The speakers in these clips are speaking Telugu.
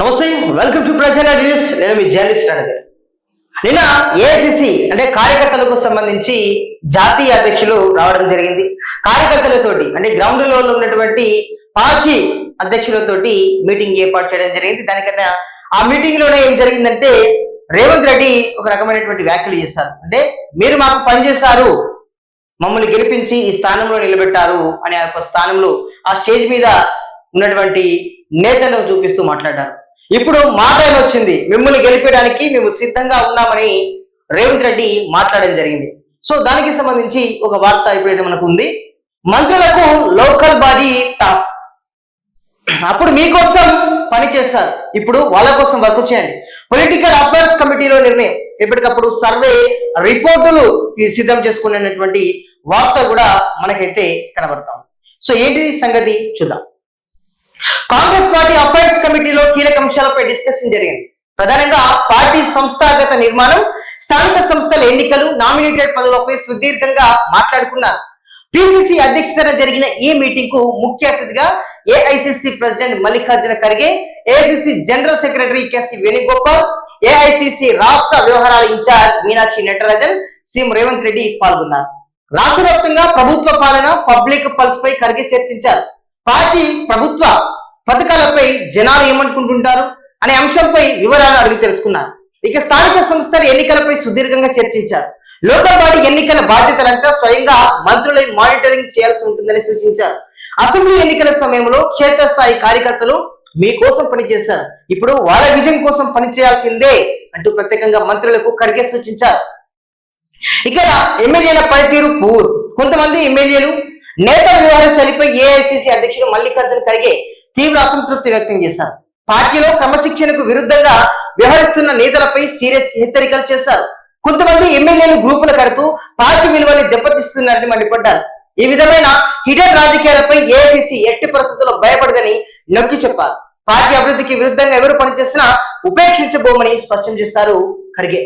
నమస్తే వెల్కమ్ టు ప్రజా న్యూస్ నేను మీ జర్నలిస్ట్ అనేది నిన్న ఏఐసిసి అంటే కార్యకర్తలకు సంబంధించి జాతీయ అధ్యక్షులు రావడం జరిగింది. కార్యకర్తలతోటి అంటే గ్రౌండ్లో ఉన్నటువంటి పార్టీ అధ్యక్షులతోటి మీటింగ్ ఏర్పాటు చేయడం జరిగింది. దానికన్నా ఆ మీటింగ్లోనే ఏం జరిగిందంటే రేవంత్ రెడ్డి ఒక రకమైనటువంటి వ్యాఖ్యలు చేశారు. అంటే మీరు మాకు పనిచేశారు మమ్మల్ని గెలిపించి ఈ స్థానంలో నిలబెట్టారు అనే ఆ యొక్క స్థానంలో ఆ స్టేజ్ మీద ఉన్నటువంటి నేతను చూపిస్తూ మాట్లాడారు. ఇప్పుడు మా టైం వచ్చింది. మిమ్మల్ని గెలిపేయడానికి మేము సిద్ధంగా ఉన్నామని రేవంత్ రెడ్డి మాట్లాడడం జరిగింది. సో దానికి సంబంధించి ఒక వార్త ఇప్పుడైతే మనకు ఉంది. మంత్రులకు లోకల్ బాడీ టాస్క్ అప్పుడు మీకోసం పని చేస్తారు. ఇప్పుడు వాళ్ళ కోసం వర్క్ చేయండి. పొలిటికల్ అఫైర్స్ కమిటీలో నిర్ణయం. ఎప్పటికప్పుడు సర్వే రిపోర్టులు సిద్ధం చేసుకునేటువంటి వార్త కూడా మనకైతే కనబడతాం సో ఏంటి సంగతి? చూద్దాం. కాంగ్రెస్ పార్టీ అఫైర్స్ కమిటీలో కీలక అంశాలపై డిస్కషన్ జరిగింది. ప్రధానంగా పార్టీ సంస్థాగత నిర్మాణం స్థానిక సంస్థల ఎన్నికలు నామినేటెడ్ పదవులపై సుదీర్ఘంగా మాట్లాడుకున్నారు. పిసిసి అధ్యక్షతన జరిగిన ఈ మీటింగ్కు ముఖ్య అతిథిగా AICC president Mallikarjuna Kharge AICC general secretary KC Venugopal AICC రాష్ట్ర వ్యవహారాల ఇన్ఛార్జ్ మీనాక్షి నటరాజన్ సీఎం రేవంత్ రెడ్డి పాల్గొన్నారు. రాష్ట్ర ప్రభుత్వ పాలన పబ్లిక్ పల్స్ పై ఖర్గే చర్చించారు. పార్టీ ప్రభుత్వ పథకాలపై జనాలు ఏమనుకుంటుంటారు అనే అంశంపై వివరాలు అడిగి తెలుసుకున్నారు. ఇక స్థానిక సంస్థల ఎన్నికలపై సుదీర్ఘంగా చర్చించారు. లోకల్ బాడీ ఎన్నికల బాధ్యతలంతా స్వయంగా మంత్రులై మానిటరింగ్ చేయాల్సి ఉంటుందని సూచించారు. అసెంబ్లీ ఎన్నికల సమయంలో క్షేత్రస్థాయి కార్యకర్తలు మీకోసం పనిచేశారు. ఇప్పుడు వాళ్ళ విజయం కోసం పనిచేయాల్సిందే అంటూ ప్రత్యేకంగా మంత్రులకు ఖర్గే సూచించారు. ఇక్కడ ఎమ్మెల్యేల పనితీరు పూర్. కొంతమంది ఎమ్మెల్యేలు నేతల వ్యవహార శైలిపై ఏఐసిసి అధ్యక్షుడు మల్లికార్జున ఖర్గే తీవ్ర అసంతృప్తి వ్యక్తం చేశారు. పార్టీలో క్రమశిక్షణకు విరుద్ధంగా వ్యవహరిస్తున్న నేతలపై సీరియస్ హెచ్చరికలు చేశారు. కొంతమంది ఎమ్మెల్యేలు గ్రూపులు కడుతూ పార్టీ విలువల్ని దెబ్బతీస్తున్నారని మండిపడ్డారు. ఈ విధమైన హిడెన్ రాజకీయాలపై ఏఐసిసి ఎట్టి పరిస్థితుల్లో భయపడదని నొక్కి చెప్పారు. పార్టీ అభివృద్ధికి విరుద్ధంగా ఎవరు పనిచేసినా ఉపేక్షించబోమని స్పష్టం చేశారు ఖర్గే.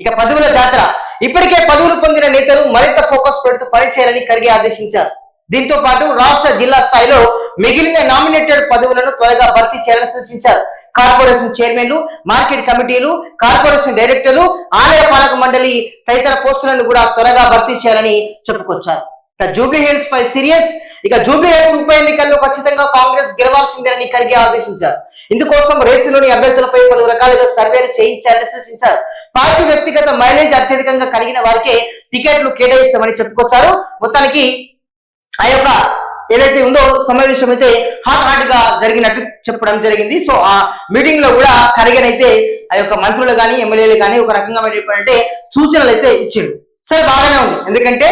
ఇక పదవుల జాతర. ఇప్పటికే పదవులు పొందిన నేతలు మరింత ఫోకస్ పెడుతూ పనిచేయాలని ఖర్గే ఆదేశించారు. దీంతో పాటు రాష్ట్ర జిల్లా స్థాయిలో మిగిలిన నామినేటెడ్ పదవులను త్వరగా భర్తీ చేయాలని సూచించారు. కార్పొరేషన్ చైర్మన్లు మార్కెట్ కమిటీలు కార్పొరేషన్ డైరెక్టర్లు ఆలయ పాలక మండలి తదితర పోస్టులను కూడా త్వరగా భర్తీ చేయాలని చెప్పుకొచ్చారు. ఇక జూబ్లీ హిల్స్ పై సీరియస్ ఇక జూబ్లీ హిల్స్ ఉప ఎన్నికల్లో ఖచ్చితంగా కాంగ్రెస్ గెలవాల్సిందేనని ఖర్గే ఆదేశించారు. ఇందుకోసం రేసులోని అభ్యర్థులపై పలు రకాలుగా సర్వేలు చేయించాలని సూచించారు. పార్టీ వ్యక్తిగత మైలేజ్ అత్యధికంగా కలిగిన వారికే టికెట్లు కేటాయిస్తామని చెప్పుకొచ్చారు. మొత్తానికి ఆ యొక్క ఏదైతే ఉందో సమావేశం అయితే హాట్ హాట్గా జరిగినట్టు చెప్పడం జరిగింది. సో ఆ మీటింగ్లో కూడా ఖర్గేనైతే ఆ యొక్క మంత్రులు కానీ ఎమ్మెల్యేలు కానీ ఒక రకంగా అంటే సూచనలు అయితే ఇచ్చారు. సరే బాగానే ఉంది. ఎందుకంటే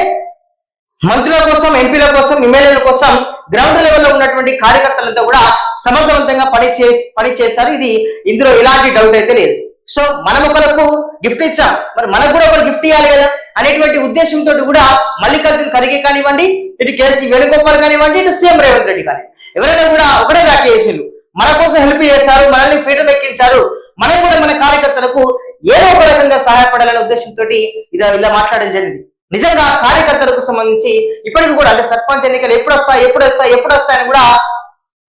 మంత్రుల కోసం ఎంపీల కోసం ఎమ్మెల్యేల కోసం గ్రౌండ్ లెవెల్లో ఉన్నటువంటి కార్యకర్తలంతా కూడా సమర్థవంతంగా పని చే పని చేస్తారు ఇది ఇందులో ఎలాంటి డౌట్ అయితే లేదు. సో మనం ఒకరికి గిఫ్ట్ ఇచ్చాం. మరి మనకు కూడా ఒకరు గిఫ్ట్ ఇవ్వాలి కదా అనేటువంటి ఉద్దేశంతో కూడా మల్లికార్జున్ ఖర్గే కానివ్వండి ఇటు కేసీ వేణుగోపాల్ కానివ్వండి ఇటు సీఎం రేవంత్ రెడ్డి కానీ. ఎవరైనా కూడా ఒకటే వ్యాఖ్య చేసిండు మన కోసం హెల్ప్ చేశారు మనల్ని ఫ్రీడమ్ ఎక్కించారు మనం కూడా మన కార్యకర్తలకు ఏదో ఒక రకంగా సహాయపడాలనే ఉద్దేశంతో ఇది ఇలా మాట్లాడడం జరిగింది. నిజంగా కార్యకర్తలకు సంబంధించి ఇప్పటికి కూడా అంటే సర్పంచ్ ఎన్నికలు ఎప్పుడు వస్తాయి ఎప్పుడు వస్తాయి ఎప్పుడు వస్తాయని కూడా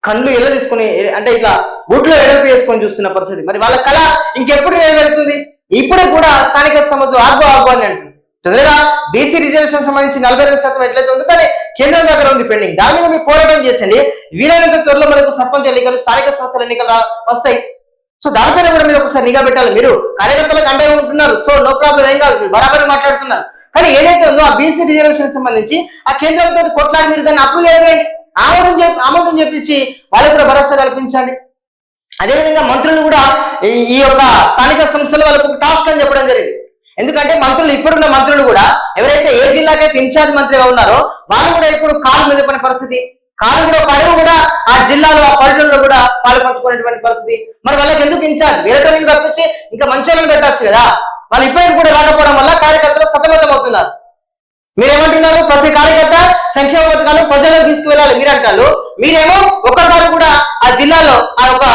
కళ్ళు ఎలా తీసుకుని అంటే ఇట్లా గుడ్లో ఎడల్పు చేసుకొని చూస్తున్న పరిస్థితి. మరి వాళ్ళ కళ ఇంకెప్పుడు నెరవేరుతుంది? ఇప్పుడు కూడా స్థానిక సంబంధం ఆగో ఆగో అని అంటుంది తొందరగా బీసీ రిజర్వేషన్ సంబంధించి నలభై రెండు శాతం ఎట్లయితే ఉందో కానీ కేంద్రం దగ్గర ఉంది పెండింగ్. దాని మీద మీరు పోరాటం చేసండి వీలైనంత త్వరలో మనకు సర్పంచ్ ఎన్నికలు స్థానిక సంస్థల ఎన్నికలు వస్తాయి. సో దానిపైన కూడా మీరు ఒకసారి నిఘా పెట్టాలి. మీరు కార్యకర్తలకు అండగా ఉంటున్నారు. సో నో ప్రాబ్లం ఏం కాదు. మీరు బరాబర్ మాట్లాడుతున్నారు. కానీ ఏదైతే ఉందో ఆ బీసీ రిజర్వేషన్ సంబంధించి ఆ కేంద్రంతో కొట్లాడి మీరు దాన్ని అప్రూవ్ చేయండి ఆమోదం చెప్పి ఆమోదం చెప్పించి వాళ్ళకి కూడా భరోసా కల్పించండి. అదేవిధంగా మంత్రులు కూడా ఈ- యొక్క స్థానిక సంస్థల వాళ్ళకు టాస్క్ అని చెప్పడం జరిగింది. ఎందుకంటే మంత్రులు ఇప్పుడున్న మంత్రులు కూడా ఎవరైతే ఏ జిల్లాకైతే ఇన్ఛార్జ్ మంత్రిగా ఉన్నారో వాళ్ళు కూడా ఇప్పుడు కాలు మీద పరిస్థితి. కాలు కూడా పడవ కూడా ఆ జిల్లాలో ఆ పల్లెటూరులో కూడా పాల్పంచుకునేటువంటి పరిస్థితి. మరి వాళ్ళకి ఎందుకు ఇన్ఛార్జ్? వేరే తప్పించి ఇంకా మంచి వాళ్ళని పెట్టచ్చు కదా. వాళ్ళు ఇప్పటికి కూడా రాకపోవడం వల్ల కార్యకర్తలు సతమతం అవుతున్నారు మీరేమంటున్నారు? ప్రతి కార్యకర్త సంక్షేమ పథకాలు ప్రజలకు తీసుకువెళ్ళాలి మీరు అంటారు. మీరేమో ఒక్కసారి కూడా ఆ జిల్లాలో ఆ ఒక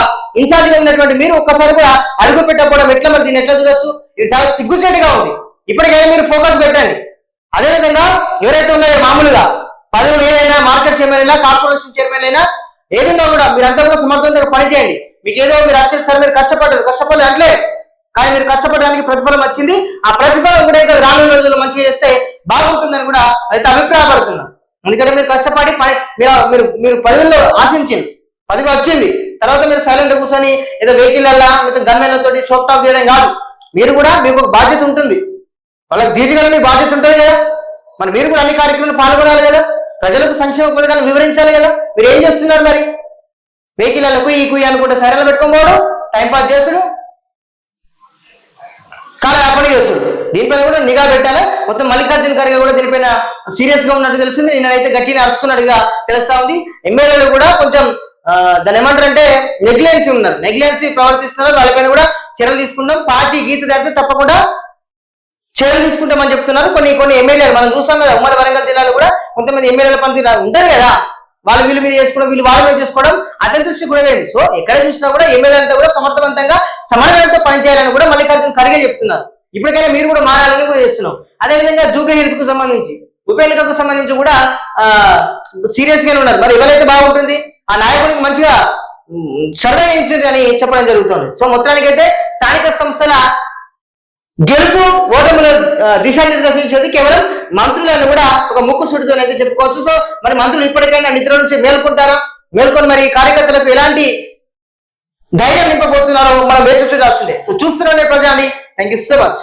ఇన్ఛార్జిగా ఉన్నటువంటి మీరు ఒక్కసారి కూడా అడుగు పెట్టకపోవడం ఎట్లా మరి? దీన్ని ఎట్లా చూడొచ్చు? ఇది చాలా సిగ్గుచేటుగా ఉంది. ఇప్పటికైనా మీరు ఫోకస్ పెట్టండి. అదేవిధంగా ఎవరైతే ఉన్నారో మామూలుగా పదవులు ఏదైనా మార్కెట్ చైర్మన్ అయినా కార్పొరేషన్ చైర్మన్ అయినా ఏదైనా కూడా మీరంతా కూడా సమర్థవంతంగా పనిచేయండి. మీకు ఏదో మీరు వచ్చేసారు మీరు కష్టపడరు కష్టపడలేదు అంటే కానీ మీరు కష్టపడడానికి ప్రతిఫలం వచ్చింది. ఆ ప్రతిఫలం కూడా ఇంకా రానున్న రోజుల్లో మంచిగా చేస్తే బాగుంటుందని కూడా అయితే అభిప్రాయపడుతున్నాను ఎందుకంటే మీరు కష్టపడి పని మీరు మీరు మీరు పదవిలో ఆశించింది. పదవి వచ్చింది. తర్వాత మీరు సైలెంట్ కూర్చొని ఏదో వెహికల్ వెళ్ళా లేదా గన్మెన్లతో షోప్ టాప్ చేయడం కాదు. మీరు కూడా మీకు ఒక బాధ్యత ఉంటుంది. వాళ్ళకి ధీటుగా మీ బాధ్యత ఉంటుంది కదా. మరి మీరు కూడా అన్ని కార్యక్రమాలు పాల్గొనాలి కదా. ప్రజలకు సంక్షేమ పథకాలు వివరించాలి కదా. మీరు ఏం చేస్తున్నారు మరి? వెహికల్ కుయ్యి కుయ్యి అనుకుంటే సరైన పెట్టుకోబోడు టైం పాస్ చేసుడు దీనిపైన కూడా నిఘా పెట్టాలి? మొత్తం మల్లికార్జున ఖర్గే కూడా దీనిపైన సీరియస్గా ఉన్నట్టు తెలిసింది నేనైతే గట్టిని అరుచుకున్నట్టుగా తెలుస్తా ఉంది. ఎమ్మెల్యేలు కూడా కొంచెం దాని దాన్ని ఏమంటారంటే నెగ్లియన్సీ ఉన్నారు. నెగ్లియన్సీ ప్రవర్తిస్తున్నారు. వాళ్ళపైన కూడా చర్యలు తీసుకుంటాం పార్టీ గీత దాటితే తప్పకుండా చర్యలు తీసుకుంటామని చెప్తున్నారు. కొన్ని కొన్ని ఎమ్మెల్యేలు మనం చూస్తాం కదా ఉమ్మడి వరంగల్ జిల్లాలో కూడా కొంతమంది ఎమ్మెల్యేల పని ఉంటారు కదా. వాళ్ళు వీళ్ళు మీద చేసుకోవడం వీళ్ళు వాళ్ళ మీద చేసుకోవడం అతని దృష్టి కూడా లేదు. సో ఎక్కడ చూసినా కూడా ఎమ్మెల్యేలతో కూడా సమర్థవంతంగా సమన్వయంతో పనిచేయాలని కూడా మల్లికార్జున ఖర్గే చెప్తున్నారు. ఇప్పటికైనా మీరు కూడా మారాలని కూడా చెప్తున్నాం అదేవిధంగా జూబ్లీ హిల్స్కు సంబంధించి ఉప సంబంధించి కూడా ఆ సీరియస్ గానే ఉన్నారు. మరి ఎవరైతే బాగుంటుంది ఆ నాయకుడికి మంచిగా ఉమ్, సర్వే చేయించండి అని చెప్పడం జరుగుతుంది. సో మొత్తానికైతే స్థానిక సంస్థల గెలుపు ఓటముల దిశానిర్దేశించేది కేవలం మంత్రులను కూడా ఒక ముక్కు సుడితో అయితే చెప్పుకోవచ్చు. సో మరి మంత్రులు ఇప్పటికైనా నిద్ర నుంచి మేల్కొంటారా? మేల్కొని మరి కార్యకర్తలకు ఎలాంటి ధైర్యం నింపబోతున్నారో మనం వేచి చూడాల్సిందే. సో చూస్తున్నానే ప్రజాని. Thank you so much